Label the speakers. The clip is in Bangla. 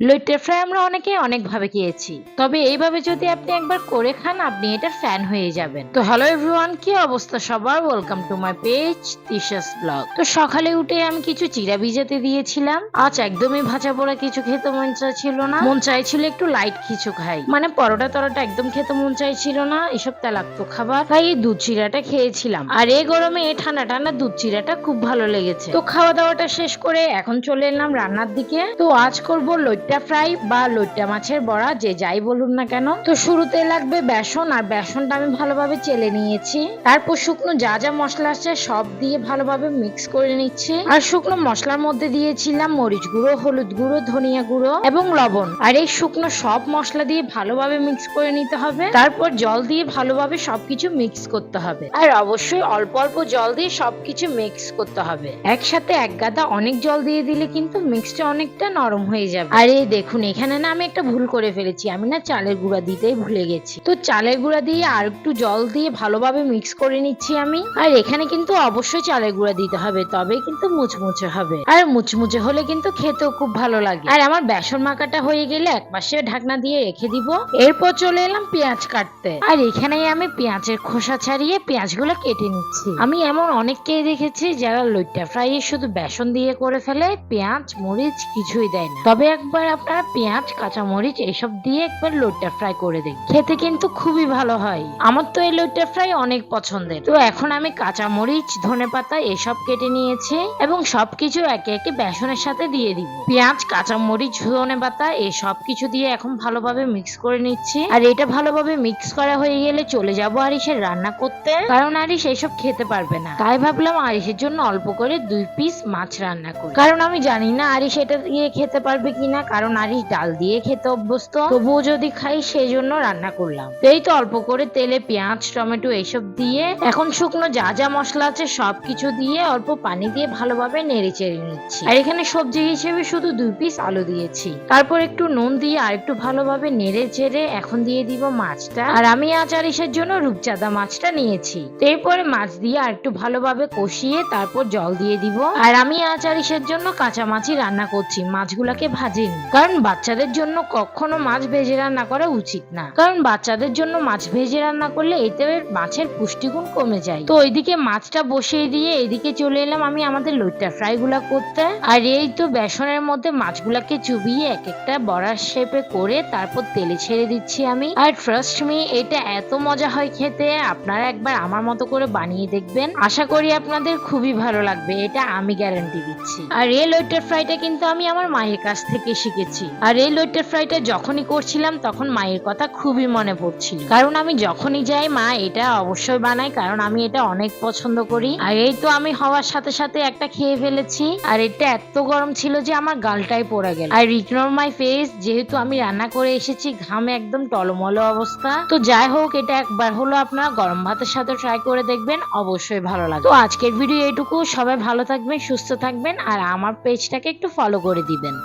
Speaker 1: লইট্টা ফ্রাই আমরা অনেকে অনেকভাবে খেয়েছি তবে এইভাবে যদি আপনি একবার করে খান, আপনি এটা ফ্যান হয়ে যাবেন। তো হ্যালো এভরিওয়ান কি অবস্থা সবার? Welcome to my page Tisha's blog তো সকালে উঠে আমি কিছু চিরা ভিজাতে দিয়েছিলাম। আজ একদমই ভাজা পোড়া কিছু খেতে মন চাইছিল না। মন চাইছিল একটু লাইট কিছু খাই। মানে পরোটা তরোটা একদম খেতে মন চাইছিল না। এসব তেলাক্ত খাবার। তাই এই দুধ চিরাটা খেয়েছিলাম। আর এই গরমে এই ঠান্ডা ঠান্ডা দুধ চিরাটা খুব ভালো লেগেছে। তো খাওয়া দাওয়াটা শেষ করে এখন চলে এলাম রান্নার দিকে। তো আজ করব লইট্টা ফ্রাই বা লইট্টা মাছের বড়া, যে যাই বলুন না কেন। তো শুরুতে লাগবে বেসন, আর বেসনটা আমি ভালোভাবে চেলে নিয়েছি। তারপর শুকনো যা যা মশলা আছে সব দিয়ে ভালোভাবে মিক্স করে নিচ্ছি। আর শুকনো মশলার মধ্যে দিয়েছিলাম মরিচ গুঁড়ো, হলুদ গুঁড়ো, ধনিয়া গুঁড়ো এবং লবণ। আর এই শুকনো সব মশলা দিয়ে ভালোভাবে মিক্স করে নিতে হবে। তারপর জল দিয়ে ভালোভাবে সবকিছু মিক্স করতে হবে। আর অবশ্যই অল্প অল্প জল দিয়ে সবকিছু মিক্স করতে হবে। একসাথে এক গাদা অনেক জল দিয়ে দিলে কিন্তু মিক্সটা অনেকটা নরম হয়ে যাবে। আর এই দেখুন, এখানে না আমি একটা ভুল করে ফেলেছি। আমি না চালের গুঁড়া দিতেই ভুলে গেছি। তো চালের গুঁড়া দিয়ে আর একটু জল দিয়ে ভালোভাবে মিক্স করে নিচ্ছি আমি। আর এখানে কিন্তু অবশ্যই চালের গুঁড়া দিতে হবে, তবেই কিন্তু মুচমুচে হবে। আর মুচমুচে হলে কিন্তু খেতেও খুব ভালো লাগে। আর আমার বেসন মাখাটা হয়ে গেলে এক পাশে ঢাকনা দিয়ে রেখে দিব। এরপর চলে এলাম পেঁয়াজ কাটতে। আর এখানেই আমি পেঁয়াজের খোসা ছাড়িয়ে পেঁয়াজগুলো কেটে নিচ্ছি। আমি এমন অনেককেই দেখেছি যারা লইট্টা ফ্রাই শুধু বেসন দিয়ে করে ফেলে, পেঁয়াজ, মরিচ কিছুই দেয় না। তবে একবার আপনারা পেঁয়াজ কাঁচা মরিচ এসব দিয়ে একবার লইট্টা ফ্রাই করে দিন। খেতে কিন্তু খুবই ভালো হয়। আমার তো এই লইট্টা ফ্রাই অনেক পছন্দের। তো এখন আমি কাঁচা মরিচ ধনে পাতা এসব কেটে নিয়েছি এবং সবকিছু একে একে বেসনের সাথে দিয়ে দিব। পেঁয়াজ কাঁচা মরিচ ধনে পাতা এই সব কিছু দিয়ে এখন ভালোভাবে মিক্স করে নিচ্ছি। আর এটা ভালোভাবে মিক্স করা হয়ে গেলে চলে যাব আরিসের রান্না করতে। কারণ আরিস এইসব খেতে পারবে না। তাই ভাবলাম আরিসের জন্য অল্প করে দুই পিস মাছ রান্না করি। কারণ আমি জানি না আরিস এটা দিয়ে খেতে পারবে কিনা। কারণ আরিস ডাল দিয়ে খেতে অভ্যস্ত। তবুও যদি খাই সেই জন্য রান্না করলাম। এই তো অল্প করে তেলে পেঁয়াজ, টমেটো এইসব দিয়ে, এখন শুকনো যা যা মশলা আছে সবকিছু দিয়ে অল্প পানি দিয়ে ভালোভাবে নেড়ে চেড়ে নিচ্ছি। আর এখানে সবজি হিসেবে শুধু দুই পিস আলু দিয়েছি। তারপর একটু নুন দিয়ে আর একটু ভালোভাবে নেড়ে চেড়ে এখন দিয়ে দিব মাছটা। আর আমি আজ আরিসের জন্য রূপচাঁদা মাছটা নিয়েছি। এরপরে মাছ দিয়ে আর একটু ভালোভাবে কষিয়ে তারপর জল দিয়ে দিব। আর আমি আজ আরিসের জন্য কাঁচা মাছই রান্না করছি। মাছগুলাকে ভাজিনি। কারণ বাচ্চাদের জন্য কখনো মাছ ভেজে রান্না করা উচিত না। কারণ বাচ্চাদের জন্য মাছ ভেজে রান্না করলে এতে মাছের পুষ্টিগুণ কমে যায়। তো ওইদিকে মাছটা বসিয়ে দিয়ে এদিকে চলে এলাম আমি আমাদের লইট্টা ফ্রাই গুলা করতে। আর এই তো বেসনের মধ্যে মাছগুলাকে চুবিয়ে এক একটা বড়ার শেপে করে তারপর তেলে ছেড়ে দিচ্ছি আমি। আর ট্রাস্ট মি এটা এত মজা হয় খেতে, আপনারা একবার আমার মতো করে বানিয়ে দেখবেন। আশা করি আপনাদের খুবই ভালো লাগবে, এটা আমি গ্যারান্টি দিচ্ছি। আর এই লইট্টার ফ্রাইটা কিন্তু আমি আমার মায়ের কাছ থেকে শিখেছি আর এই লইট্টার ফ্রাইটা যখনই করছিলাম, তখন মায়ের কথা খুবই মনে পড়ছিল। কারণ আমি যখনই যাই, মা এটা অবশ্যই বানায়, কারণ আমি এটা অনেক পছন্দ করি। আর এই তো আমি হওয়ার সাথে সাথে একটা খেয়ে ফেলেছি, আর এটা এত গরম ছিল যে আমার গালটাই পড়ে গেল। আর ইগনোর মাই ফেস, যেহেতু আমি রান্না করে এসেছি, ঘামে একদম টলমলো অবস্থা। তো যাই হোক, এটা একবার হলো আপনারা গরম ভাতের সাথে ট্রাই করে দেখবেন, অবশ্যই ভালো লাগবে। তো আজকের ভিডিও এইটুকু, সবাই ভালো থাকবেন, সুস্থ থাকবেন, আর আমার পেজটাকে একটু ফলো করে দিবেন।